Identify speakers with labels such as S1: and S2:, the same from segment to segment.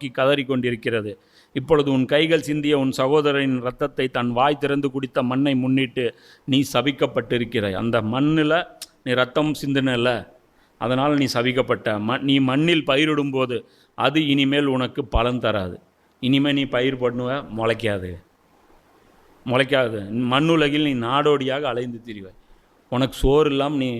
S1: நோக்கி கதறிக் கொண்டிருக்கிறது இப்பொழுது உன் கைகள் சிந்திய உன் சகோதரனின் இரத்தத்தை தன் வாய் திறந்து குடித்த மண்ணை முன்னிட்டு நீ சபிக்கப்பட்டிருக்கிறாய். அந்த மண்ணில் நீ ரத்தம் சிந்தினல அதனால் நீ சபிக்கப்பட்ட ம நீ மண்ணில் பயிரிடும்போது அது இனிமேல் உனக்கு பலன் தராது. இனிமேல் நீ பயிர் பண்ணுவ முளைக்காது. முளைக்காது. மண்ணுலகில் நீ நாடோடியாக அலைந்து திரிவாய். உனக்கு சோறு இல்லாமல் நீ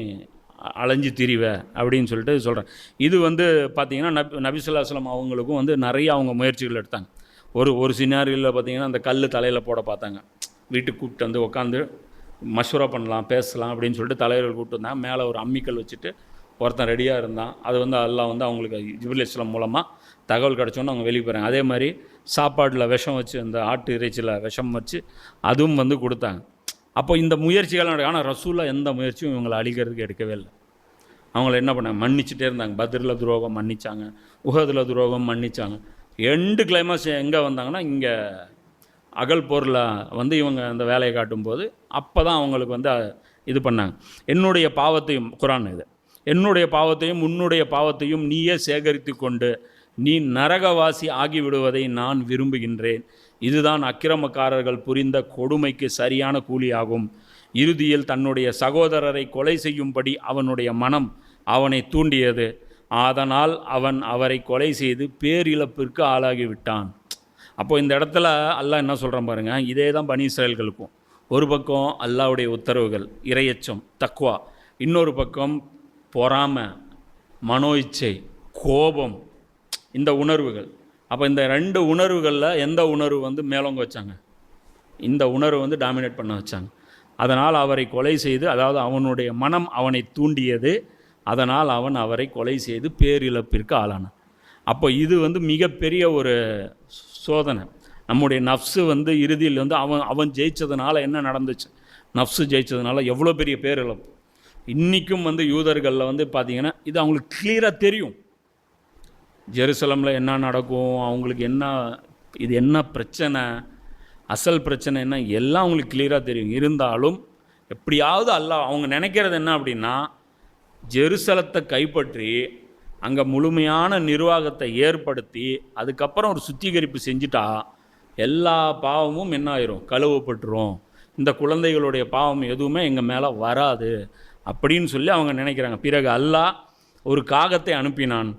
S1: அலைஞ்சு திரிவ அப்படின்னு சொல்லிட்டு சொல்கிறேன் இது வந்து பார்த்தீங்கன்னா நபி நபிசுல்லாஸ்லாம் அவங்களுக்கும் வந்து நிறைய அவங்க முயற்சிகள் எடுத்தாங்க. ஒரு ஒரு சினாரியில் பார்த்தீங்கன்னா அந்த கல் தலையில் போட பார்த்தாங்க. வீட்டுக்கு கூப்பிட்டு வந்து உட்காந்து மஷூரா பண்ணலாம் பேசலாம் அப்படின்னு சொல்லிட்டு தலைவர்கள் கூப்பிட்டு வந்தாங்க. மேலே ஒரு அம்மிக்கல் வச்சுட்டு ஒருத்தன் ரெடியாக இருந்தான். அது வந்து அதெல்லாம் வந்து அவங்களுக்கு ஜிபுல் இஸ்லாம் மூலமாக தகவல் கிடச்சோன்னு அவங்க வெளியே போகிறாங்க அதே மாதிரி சாப்பாட்டில் விஷம் வச்சு அந்த ஆட்டு இறைச்சியில் விஷம் வச்சு அதுவும் வந்து கொடுத்தாங்க. அப்போ இந்த முயற்சிகள் நடக்கும் ஆனால் ரசூலா எந்த முயற்சியும் இவங்களை அழிக்கிறதுக்கு எடுக்கவே இல்லை. அவங்கள என்ன பண்ணாங்க? மன்னிச்சுட்டே இருந்தாங்க. பத்ரில் துரோகம் மன்னிச்சாங்க. உகதில் துரோகம் மன்னிச்சாங்க. எண்டு கிளைமாஸ் எங்கே வந்தாங்கன்னா இங்கே அகல் போரில் வந்து இவங்க அந்த வேலையை காட்டும்போது அப்போ தான் அவங்களுக்கு வந்து இது பண்ணாங்க. என்னுடைய பாவத்தையும் குரான் இது. என்னுடைய பாவத்தையும் உன்னுடைய பாவத்தையும் நீயே சேகரித்து கொண்டு நீ நரகவாசி ஆகிவிடுவதை நான் விரும்புகின்றேன். இதுதான் அக்கிரமக்காரர்கள் புரிந்த கொடுமைக்கு சரியான கூலியாகும். இறுதியில் தன்னுடைய சகோதரரை கொலை செய்யும்படி அவனுடைய மனம் அவனை தூண்டியது. அதனால் அவன் அவரை கொலை செய்து பேரிழப்பிற்கு ஆளாகிவிட்டான். அப்போ இந்த இடத்துல அல்லாஹ் என்ன சொல்கிறான் பாருங்க இதே தான் பனி இஸ்ரேல்களுக்கும். ஒரு பக்கம் அல்லாஹ்வுடைய உத்தரவுகள் இரையச்சம் தக்குவா இன்னொரு பக்கம் பொறாமை மனோ இச்சை கோபம் இந்த உணர்வுகள். அப்போ இந்த ரெண்டு உணர்வுகளில் எந்த உணர்வு வந்து மேலோங்க வச்சாங்க? இந்த உணர்வு வந்து டாமினேட் பண்ண வச்சாங்க. அதனால் அவரை கொலை செய்து அதாவது அவனுடைய மனம் அவனை தூண்டியது. அதனால் அவன் அவரை கொலை செய்து பேரிழப்பிற்கு ஆளானான் அப்போ இது வந்து மிகப்பெரிய ஒரு சோதனை. நம்முடைய நஃப்ஸு வந்து இறுதியில் வந்து அவன் அவன் ஜெயித்ததுனால என்ன நடந்துச்சு? நஃப்ஸு ஜெயித்ததுனால எவ்வளோ பெரிய பேரிழப்பு. இன்றைக்கும் வந்து யூதர்களில் வந்து பார்த்திங்கன்னா இது அவங்களுக்கு கிளியராக தெரியும். ஜெருசலமில் என்ன நடக்கும் அவங்களுக்கு என்ன இது என்ன பிரச்சனை அசல் பிரச்சனை என்ன எல்லாம் அவங்களுக்கு கிளியராக தெரியும். இருந்தாலும் எப்படியாவது அல்லாஹ் அவங்க நினைக்கிறது என்ன அப்படின்னா ஜெருசலத்தை கைப்பற்றி அங்கே முழுமையான நிர்வாகத்தை ஏற்படுத்தி அதுக்கப்புறம் ஒரு சுத்திகரிப்பு செஞ்சுட்டா எல்லா பாவமும் என்ன ஆயிரும்? கழுவப்பட்டுரும். இந்த குழந்தைகளுடைய பாவம் எதுவுமே எங்கள் மேலே வராது. அப்படின்னு சொல்லி அவங்க நினைக்கிறாங்க. பிறகு அல்லாஹ் ஒரு காகத்தை அனுப்பினான்.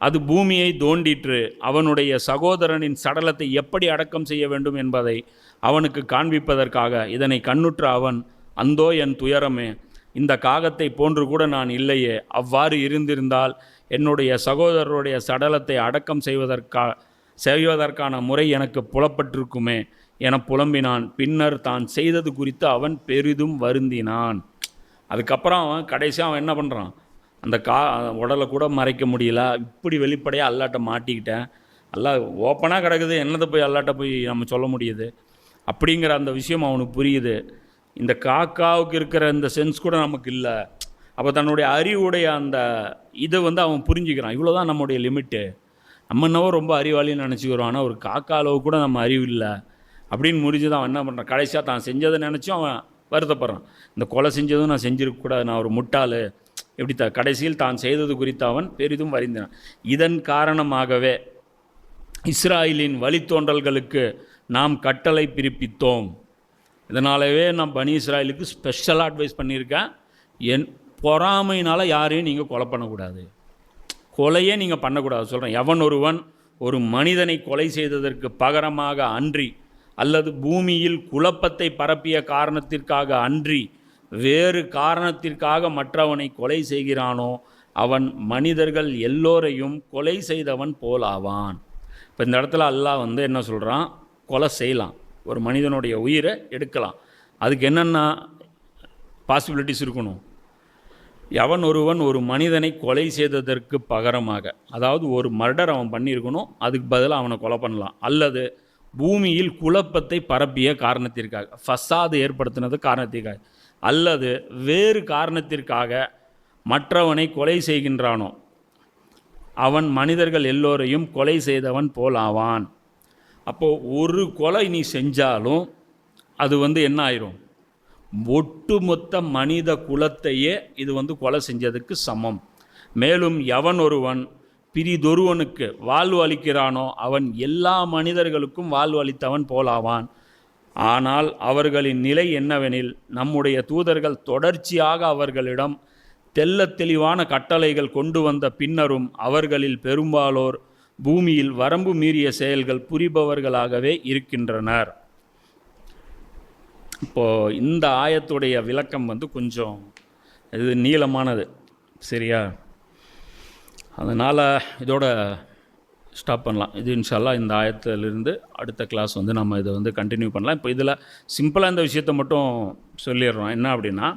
S1: அது பூமியை தோண்டிற்று. அவனுடைய சகோதரனின் சடலத்தை எப்படி அடக்கம் செய்ய வேண்டும் என்பதை அவனுக்கு காண்பிப்பதற்காக இதனை கண்ணுற்ற அவன் அந்தோ என் துயரமே இந்த காகத்தை போன்று கூட நான் இல்லையே அவ்வாறு இருந்திருந்தால் என்னுடைய சகோதரருடைய சடலத்தை அடக்கம் செய்வதற்கா செய்வதற்கான முறை எனக்கு புலப்பட்டிருக்குமே என புலம்பினான். பின்னர் தான் செய்தது குறித்து அவன் பெரிதும் வருந்தினான். அதுக்கப்புறம் அவன் கடைசியாக அவன் என்ன பண்ணுறான் அந்த கா உடலை கூட மறைக்க முடியல. இப்படி வெளிப்படையாக அல்லாட்ட மாட்டிக்கிட்டேன். அல்லா ஓப்பனாக கிடக்குது. என்னதை போய் அல்லாட்ட போய் நம்ம சொல்ல முடியுது? அப்படிங்கிற அந்த விஷயம் அவனுக்கு புரியுது. இந்த காக்காவுக்கு இருக்கிற இந்த சென்ஸ் கூட நமக்கு இல்லை. அப்போ தன்னுடைய அறிவுடைய அந்த இதை வந்து அவன் புரிஞ்சுக்கிறான். இவ்வளோ தான் நம்முடைய லிமிட்டு நம்ம என்னவோ ரொம்ப அறிவாளின்னு நினச்சிக்கிறோம். ஆனால் ஒரு காக்கா அளவு கூட நம்ம அறிவு இல்லை. அப்படின்னு முடிஞ்சு தான் அவன் என்ன பண்ணுறான் கடைசியாக தான் செஞ்சதை நினச்சும் அவன் வருத்தப்படுறான். இந்த கொலை செஞ்சதும் நான் செஞ்சிருக்கக்கூடாது. நான் ஒரு முட்டாள். எப்படி த கடைசியில் தான் செய்தது குறித்து அவன் பெரிதும் வருந்தினான். இதன் காரணமாகவே இஸ்ராயலின் வழித்தோன்றல்களுக்கு நாம் கட்டளை பிறப்பித்தோம். இதனாலவே நான் பனி இஸ்ராயலுக்கு ஸ்பெஷலாக அட்வைஸ் பண்ணியிருக்கேன் என் பொறாமையினால் யாரையும் நீங்கள் கொலை பண்ணக்கூடாது. கொலையே நீங்கள் பண்ணக்கூடாது. சொல்கிறேன் எவன் ஒருவன் ஒரு மனிதனை கொலை செய்ததற்கு பகரமாக அன்றி அல்லது பூமியில் குழப்பத்தை பரப்பிய காரணத்திற்காக அன்றி வேறு காரணத்திற்காக மற்றவனை கொலை செய்கிறானோ அவன் மனிதர்கள் எல்லோரையும் கொலை செய்தவன் போலாவான். இப்போ இந்த இடத்துல அல்லாஹ் வந்து என்ன சொல்கிறான் கொலை செய்யலாம். ஒரு மனிதனுடைய உயிரை எடுக்கலாம். அதுக்கு என்னென்ன பாசிபிலிட்டிஸ் இருக்கணும்? எவன் ஒருவன் ஒரு மனிதனை கொலை செய்ததற்கு பகரமாக அதாவது ஒரு மர்டர் அவன் பண்ணியிருக்கணும் அதுக்கு பதிலாக அவனை கொலை பண்ணலாம். அல்லது பூமியில் குழப்பத்தை பரப்பிய காரணத்திற்காக ஃபசாது ஏற்படுத்தினது காரணத்திற்காக. அல்லது வேறு காரணத்திற்காக மற்றவனை கொலை செய்கின்றானோ அவன் மனிதர்கள் எல்லோரையும் கொலை செய்தவன் போலாவான் அப்போது ஒரு கொலை நீ செஞ்சாலும் அது வந்து என்ன ஆயிரும்? ஒட்டுமொத்த மனித குலத்தையே இது வந்து கொலை செஞ்சதுக்கு சமம். மேலும் எவன் ஒருவன் பிரிதொருவனுக்கு வாழ்வு அளிக்கிறானோ அவன் எல்லா மனிதர்களுக்கும் வாழ்வு அளித்தவன் போலாவான் ஆனால் அவர்களின் நிலை என்னவெனில் நம்முடைய தூதர்கள் தொடர்ச்சியாக அவர்களிடம் தெல்ல தெளிவான கட்டளைகள் கொண்டு வந்த பின்னரும் அவர்களில் பெரும்பாலோர் பூமியில் வரம்பு மீறிய செயல்கள் புரிபவர்களாகவே இருக்கின்றனர். இப்போது இந்த ஆயத்துடைய விளக்கம் வந்து கொஞ்சம் இது நீளமானது. சரியா? அதனால் இதோட ஸ்டாப் பண்ணலாம். இது இன்ஷால்லா இந்த ஆயத்திலிருந்து அடுத்த கிளாஸ் வந்து நம்ம இதை வந்து கண்டினியூ பண்ணலாம். இப்போ இதில் சிம்பிளாக இந்த விஷயத்தை மட்டும் சொல்லிடுறோம். என்ன அப்படின்னா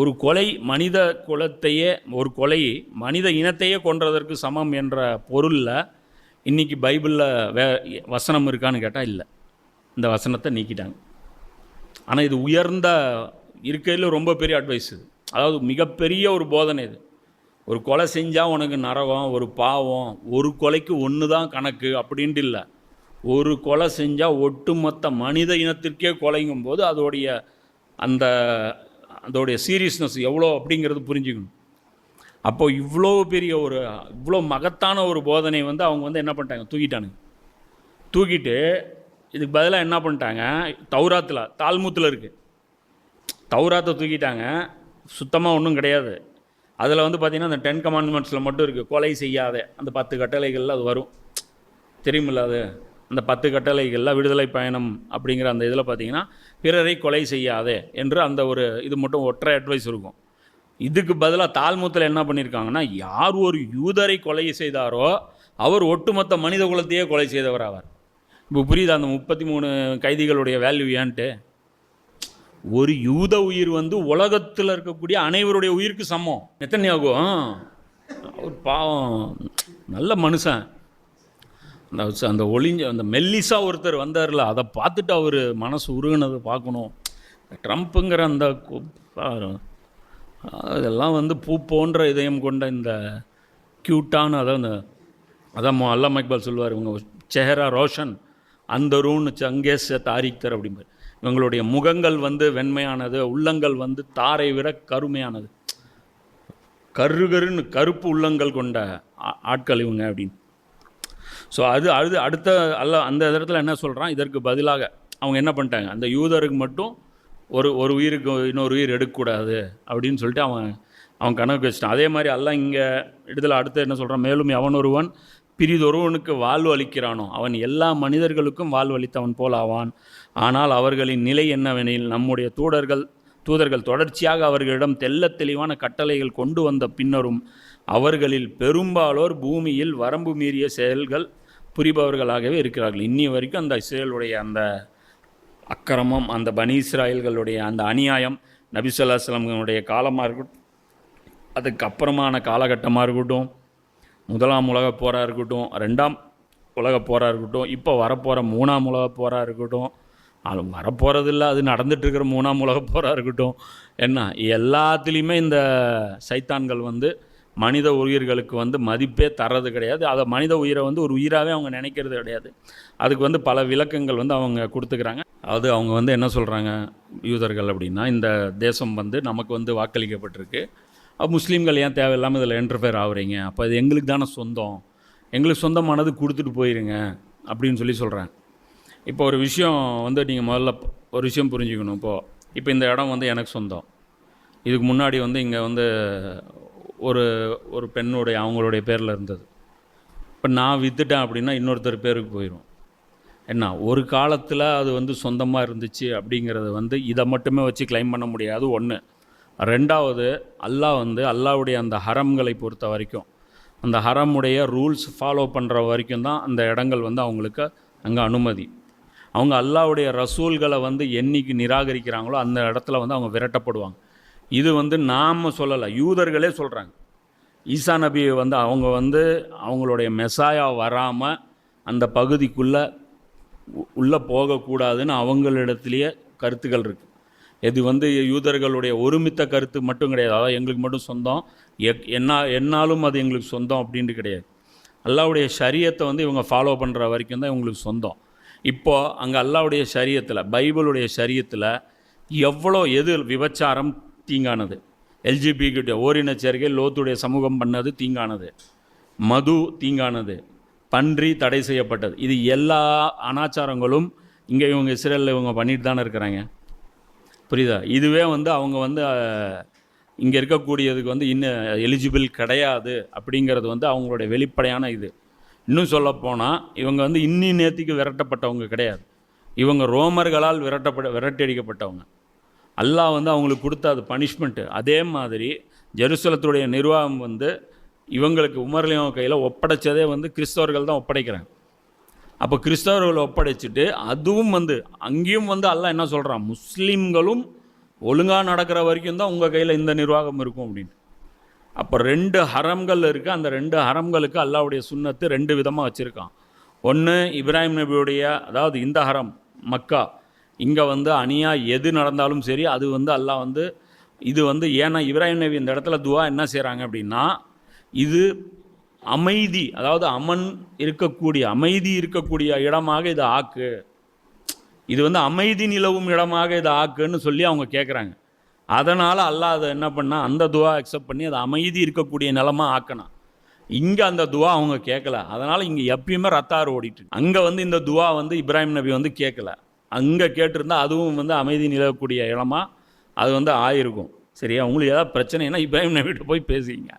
S1: ஒரு கொலை மனித குலத்தையே ஒரு கொலை மனித இனத்தையே கொன்றதற்கு சமம் என்ற பொருளில் இன்றைக்கி பைபிளில் வே வசனம் இருக்கான்னு கேட்டால் இல்லை. இந்த வசனத்தை நீக்கிட்டாங்க. ஆனால் இது உயர்ந்த இருக்கையில் ரொம்ப பெரிய அட்வைஸ் இது. அதாவது மிகப்பெரிய ஒரு போதனை இது. ஒரு கொலை செஞ்சால் உனக்கு நரகம் ஒரு பாவம் ஒரு கொலைக்கு ஒன்று தான் கணக்கு அப்படின்ட்டு இல்லை. ஒரு கொலை செஞ்சால் ஒட்டுமொத்த மனித இனத்திற்கே கொலைங்கும் போது அதோடைய அந்த அதோடைய சீரியஸ்னஸ் எவ்வளோ அப்படிங்கிறது புரிஞ்சுக்கணும். அப்போ இவ்வளோ பெரிய ஒரு இவ்வளோ மகத்தான ஒரு போதனை வந்து அவங்க வந்து என்ன பண்ணிட்டாங்க? தூக்கிட்டானுங்க. தூக்கிட்டு இதுக்கு பதிலாக என்ன பண்ணிட்டாங்க? தௌராத்தில் தால்மூத்தில் இருக்குது தௌராத்தை தூக்கிட்டாங்க. சுத்தமாக ஒன்றும் கிடையாது. அதில் வந்து பார்த்திங்கன்னா அந்த டென் கமாண்ட்மெண்ட்ஸில் மட்டும் இருக்குது கொலை செய்யாத. அந்த பத்து கட்டளைகளில் அது வரும். தெரியுமில்ல அது? அந்த பத்து கட்டளைகளில் விடுதலை பயணம் அப்படிங்கிற அந்த இதில் பார்த்தீங்கன்னா பிறரை கொலை செய்யாதே என்று அந்த ஒரு இது மட்டும் ஒற்றை அட்வைஸ் இருக்கும். இதுக்கு பதிலாக தாழ்மூத்தில் என்ன பண்ணியிருக்காங்கன்னா யார் ஒரு யூதரை கொலை செய்தாரோ அவர் ஒட்டுமொத்த மனித குலத்தையே கொலை செய்தவர் ஆவார் இப்போ புரியுது அந்த முப்பத்தி மூணு கைதிகளுடைய வேல்யூ ஏன்ட்டு? ஒரு யூத உயிர் வந்து உலகத்தில் இருக்கக்கூடிய அனைவருடைய உயிருக்கு சமம். எத்தனை ஆகும் அவர் பாவம். நல்ல மனுஷன். அந்த அந்த ஒளிஞ்ச அந்த மெல்லிசா ஒருத்தர் வந்தார்ல அதை பார்த்துட்டு அவர் மனசு உருகினதை பார்க்கணும். ட்ரம்ப்புங்கிற அந்த பாரு. அதெல்லாம் வந்து பூ போன்ற இதயம் கொண்ட இந்த க்யூட்டான அதான் அந்த அதான் மொ- அல்லா மக்பால் சொல்லுவார் இவங்க செஹரா ரோஷன் அந்த ரூன் சங்கேச தாரிக்தர் அப்படிம்பார். இவங்களுடைய முகங்கள் வந்து வெண்மையானது உள்ளங்கள் வந்து தாரை விட கருமையானது. கருகருன்னு கருப்பு உள்ளங்கள் கொண்ட ஆ- ஆட்கள் இவங்க அப்படின்னு. ஸோ அது அது அடுத்த அல்ல அந்த இடத்துல என்ன சொல்கிறான் இதற்கு பதிலாக அவங்க என்ன பண்ணிட்டாங்க? அந்த யூதருக்கு மட்டும் ஒரு ஒரு உயிருக்கு இன்னொரு உயிர் எடுக்கக்கூடாது அப்படின்னு சொல்லிட்டு அவன் அவன் கணக்கு வச்சிட்டான் அதே மாதிரி எல்லாம் இங்கே இடத்துல அடுத்து என்ன சொல்கிறான் மேலும் எவன் ஒருவன் பிரிதொருவனுக்கு வாழ்வு அளிக்கிறானோ அவன் எல்லா மனிதர்களுக்கும் வாழ்வு அளித்தவன் போல் ஆவான். ஆனால் அவர்களின் நிலை என்னவெனில் நம்முடைய தூதர்கள் தூதர்கள் தொடர்ச்சியாக அவர்களிடம் தெல்ல தெளிவான கட்டளைகள் கொண்டு வந்த பின்னரும் அவர்களில் பெரும்பாலோர் பூமியில் வரம்பு மீறிய செயல்கள் புரிபவர்களாகவே இருக்கிறார்கள். இன்னி வரைக்கும் அந்த இஸ்ரேலுடைய அந்த அக்கிரமம் அந்த பனி இஸ்ராயல்களுடைய அந்த அநியாயம் நபிசுல்லாஸ்லமுடைய காலமாக இருக்கட்டும் அதுக்கு அப்புறமான காலகட்டமாக இருக்கட்டும் முதலாம் உலக போராக இருக்கட்டும் ரெண்டாம் உலக போராக இருக்கட்டும் இப்போ வரப்போகிற மூணாம் உலக போராக இருக்கட்டும் அது வரப்போகிறதில்ல அது நடந்துகிட்ருக்கிற மூணாம் உலக போராக இருக்கட்டும். என்ன எல்லாத்துலேயுமே இந்த சைத்தான்கள் வந்து மனித உயிர்களுக்கு வந்து மதிப்பே தர்றது கிடையாது. அதை மனித உயிரை வந்து ஒரு உயிராகவே அவங்க நினைக்கிறது கிடையாது. அதுக்கு வந்து பல விளக்கங்கள் வந்து அவங்க கொடுத்துக்கிறாங்க. அது அவங்க வந்து என்ன சொல்கிறாங்க யூதர்கள் அப்படின்னா இந்த தேசம் வந்து நமக்கு வந்து வாக்களிக்கப்பட்டிருக்கு. முஸ்லீம்கள் ஏன் தேவையில்லாமல் இதில் என்டர்ஃபேர் ஆகுறீங்க? அப்போ இது எங்களுக்கு தானே சொந்தம். எங்களுக்கு சொந்தமானது கொடுத்துட்டு போயிருங்க அப்படின்னு சொல்லி சொல்கிறேன் இப்போ ஒரு விஷயம் வந்து நீங்கள் முதல்ல ஒரு விஷயம் புரிஞ்சுக்கணும் இப்போது இப்போ இந்த இடம் வந்து எனக்கு சொந்தம். இதுக்கு முன்னாடி வந்து இங்கே வந்து ஒரு ஒரு பெண்ணுடைய அவங்களுடைய பேரில் இருந்தது. இப்போ நான் விற்றுட்டேன் அப்படின்னா இன்னொருத்தர் பேருக்கு போயிடும் என்ன ஒரு காலத்தில் அது வந்து சொந்தமாக இருந்துச்சு அப்படிங்கிறது வந்து இதை மட்டுமே வச்சு க்ளைம் பண்ண முடியாது ஒன்று ரெண்டாவது அல்லாஹ் வந்து அல்லாஹ்வுடைய அந்த ஹரம்களை பொறுத்த வரைக்கும் அந்த ஹரமுடைய ரூல்ஸ் ஃபாலோ பண்ணுற வரைக்கும் தான் அந்த இடங்கள் வந்து அவங்களுக்கு அங்கே அனுமதி. அவங்க அல்லாஹ்வுடைய ரசூல்களை வந்து என்னைக்கு நிராகரிக்கிறாங்களோ அந்த இடத்துல வந்து அவங்க விரட்டப்படுவாங்க. இது வந்து நாம் சொல்லலை யூதர்களே சொல்கிறாங்க ஈசா நபி வந்து அவங்க வந்து அவங்களுடைய மெசாயா வராமல் அந்த பகுதிக்குள்ளே உள்ளே போகக்கூடாதுன்னு அவங்களிடத்துலேயே கருத்துக்கள் இருக்குது இது வந்து யூதர்களுடைய ஒருமித்த கருத்து மட்டும் கிடையாது. அதாவது எங்களுக்கு மட்டும் சொந்தம். எக் என்ன என்னாலும் அது எங்களுக்கு சொந்தம் அப்படின்ட்டு கிடையாது. அல்லாவுடைய சரியத்தை வந்து இவங்க ஃபாலோ பண்ணுற வரைக்கும் தான் இவங்களுக்கு சொந்தம். இப்போது அங்கே அல்லாவுடைய சரியத்தில் பைபிளுடைய சரியத்தில் எவ்வளோ எது விபச்சாரம் தீங்கானது. எல்ஜிபிக்கிட்ட ஓரின சேர்க்கை லோத்துடைய சமூகம் பண்ணது தீங்கானது. மது தீங்கானது. பன்றி தடை செய்யப்பட்டது. இது எல்லா அனாச்சாரங்களும் இங்கே இவங்க இஸ்ரேலில் இவங்க பண்ணிட்டு தானே இருக்கிறாங்க. புரியுதா? இதுவே வந்து அவங்க வந்து இங்கே இருக்கக்கூடியதுக்கு வந்து இன்னும் எலிஜிபிள் கிடையாது அப்படிங்கிறது வந்து அவங்களுடைய வெளிப்படையான இது. இன்னும் சொல்லப்போனால் இவங்க வந்து இன்னி நேர்த்திக்கு விரட்டப்பட்டவங்க கிடையாது. இவங்க ரோமர்களால் விரட்டப்பட விரட்டடிக்கப்பட்டவங்க அல்லாஹ் வந்து அவங்களுக்கு கொடுத்த அது பனிஷ்மெண்ட்டு அதே மாதிரி ஜெருசலத்துடைய நிர்வாகம் வந்து இவங்களுக்கு உமர்லியம் கையில் ஒப்படைச்சதே வந்து கிறிஸ்தவர்கள் தான் ஒப்படைக்கிறாங்க. அப்போ கிறிஸ்தவர்களை ஒப்படைச்சிட்டு அதுவும் வந்து அங்கேயும் வந்து அல்லாஹ் என்ன சொல்கிறான் முஸ்லீம்களும் ஒழுங்காக நடக்கிற வரைக்கும் தான் உங்கள் கையில் இந்த நிர்வாகம் இருக்கும் அப்படின்னு. அப்போ ரெண்டு ஹரம்கள் இருக்குது அந்த ரெண்டு ஹரம்களுக்கு அல்லாவுடைய சுண்ணத்து ரெண்டு விதமாக வச்சுருக்கான். ஒன்று இப்ராஹிம் நபியுடைய அதாவது இந்த ஹரம் மக்கா. இங்கே வந்து அணியாக எது நடந்தாலும் சரி அது வந்து அல்லாஹ் வந்து இது வந்து ஏன்னா இப்ராஹிம் நபி இந்த இடத்துல துவா என்ன செய்கிறாங்க அப்படின்னா இது அமைதி அதாவது அமன் இருக்கக்கூடிய அமைதி இருக்கக்கூடிய இடமாக இதை ஆக்கு. இது வந்து அமைதி நிலவும் இடமாக இதை ஆக்குன்னு சொல்லி அவங்க கேட்குறாங்க அதனால் அல்லாஹ் அதை என்ன பண்ணால் அந்த துவா அக்செப்ட் பண்ணி அதை அமைதி இருக்கக்கூடிய நிலமாக ஆக்கணும் இங்கே அந்த துவா அவங்க கேட்கல அதனால் இங்கே எப்பயுமே ரத்தாறு ஓடிட்டு அங்கே வந்து இந்த துவா வந்து இப்ராஹிம் நபி வந்து கேட்கல அங்கே கேட்டிருந்தா அதுவும் வந்து அமைதி நிலவக்கூடிய இடமா அது வந்து ஆயிருக்கும். சரியா உங்களுக்கு ஏதாவது பிரச்சனைனா இப்ராஹிம் நபிகிட்ட போய் பேசுவீங்க.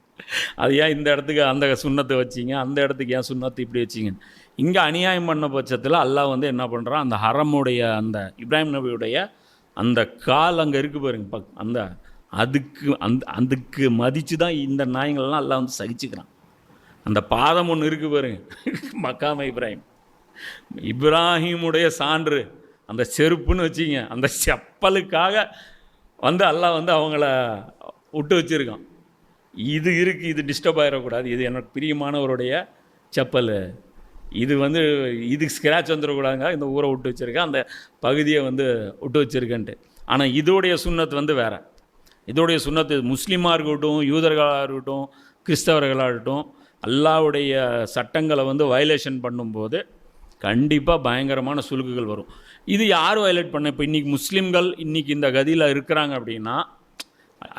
S1: அது ஏன் இந்த இடத்துக்கு அந்த சுண்ணத்தை வச்சிங்க? அந்த இடத்துக்கு ஏன் சுண்ணத்தை இப்படி வச்சிங்க? இங்கே அநியாயம் பண்ண பட்சத்தில் அல்லாஹ் வந்து என்ன பண்ணுறான் அந்த ஹரமுடைய அந்த இப்ராஹிம் நபியுடைய அந்த கால் அங்கே இருக்கு பாருங்க பக் அந்த அதுக்கு அந்த அதுக்கு மதித்து தான் இந்த நாயங்கள்லாம் எல்லாம் வந்து சகிச்சுக்கிறான். அந்த பாதம் ஒன்று இருக்குது பாருங்க மக்காம இப்ராஹிம். இப்ராஹிமுடைய சான்று அந்த செருப்புன்னு வச்சிங்க அந்த செப்பலுக்காக வந்து அல்லாஹ் வந்து அவங்கள விட்டு வச்சுருக்கான். இது இருக்குது இது டிஸ்டர்ப் ஆகிடக்கூடாது இது எனக்கு பிரியமானவருடைய செப்பல். இது வந்து இதுக்கு ஸ்க்ராட்ச் வந்துடக்கூடாதுங்க இந்த ஊரை விட்டு வச்சுருக்கேன். அந்த பகுதியை வந்து விட்டு வச்சுருக்கேன்ட்டு. ஆனால் இதோடைய சுண்ணத்து வந்து வேறு. இதோடைய சுண்ணத்து முஸ்லீமாக இருக்கட்டும் யூதர்களாக இருக்கட்டும் கிறிஸ்தவர்களாக இருக்கட்டும் அல்லாவுடைய சட்டங்களை வந்து வயலேஷன் பண்ணும்போது கண்டிப்பாக பயங்கரமான சுலுக்குகள் வரும். இது யார் வயலேட் பண்ண இப்போ இன்றைக்கி முஸ்லீம்கள் இன்றைக்கி இந்த கதியில் இருக்கிறாங்க அப்படின்னா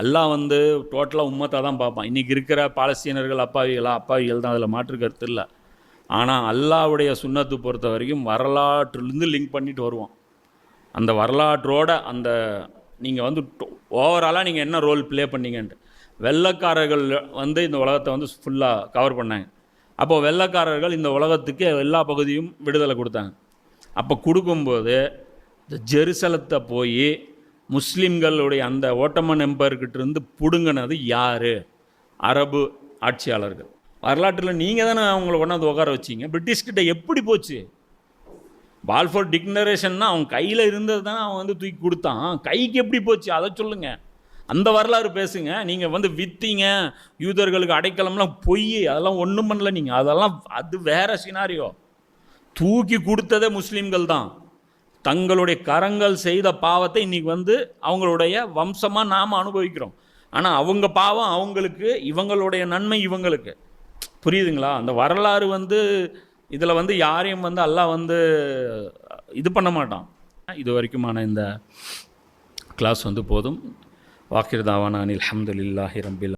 S1: எல்லாம் வந்து டோட்டலாக உம்மத்தை தான் பார்ப்பான். இன்றைக்கி இருக்கிற பாலஸ்தீனர்கள் அப்பாவிகளா அப்பாவிகள் தான் அதில் மாற்று கருத்து இல்லை. ஆனால் அல்லாவுடைய சுண்ணத்து பொறுத்த வரைக்கும் வரலாற்றுலேருந்து லிங்க் பண்ணிட்டு வருவோம் அந்த வரலாற்றோட அந்த நீங்கள் வந்து ஓவராலாக நீங்கள் என்ன ரோல் ப்ளே பண்ணீங்கன்ட்டு. வெள்ளைக்காரர்கள் வந்து இந்த உலகத்தை வந்து ஃபுல்லாக கவர் பண்ணாங்க. அப்போது வெள்ளைக்காரர்கள் இந்த உலகத்துக்கு எல்லா பகுதியும் விடுதலை கொடுத்தாங்க. அப்போ கொடுக்கும்போது இந்த ஜெருசலத்தை போய் முஸ்லீம்களுடைய அந்த ஓட்டமன் எம்பர்கிட்ட இருந்து பிடுங்கினது யார்? அரபு ஆட்சியாளர்கள். வரலாற்றில் நீங்கள் தானே அவங்கள கொண்டாந்து உட்கார வச்சிங்க. பிரிட்டிஷ்கிட்ட எப்படி போச்சு? பால்ஃபோர் டிக்னரேஷன்னா அவன் கையில் இருந்தது தான் அவன் வந்து தூக்கி கொடுத்தான். கைக்கு எப்படி போச்சு? அதை சொல்லுங்கள் அந்த வரலாறு பேசுங்க. நீங்கள் வந்து விற்றீங்க யூதர்களுக்கு அடைக்கலம்லாம் பொய் அதெல்லாம் ஒன்றும் பண்ணல நீங்கள் அதெல்லாம் அது வேற சினாரியோ தூக்கி கொடுத்ததே முஸ்லீம்கள் தான். தங்களுடைய கரங்கள் செய்த பாவத்தை இன்றைக்கி வந்து அவங்களுடைய வம்சமாக நாம் அனுபவிக்கிறோம். ஆனால் அவங்க பாவம் அவங்களுக்கு இவங்களுடைய நன்மை இவங்களுக்கு. புரியுதுங்களா? அந்த வரலாறு வந்து இதில் வந்து யாரையும் வந்து எல்லாம் வந்து இது பண்ண மாட்டான். இது வரைக்குமான இந்த கிளாஸ் வந்து போதும். வாக்கிர் தாவானா அனில் அஹமதுல்லாஹி ரம்பில்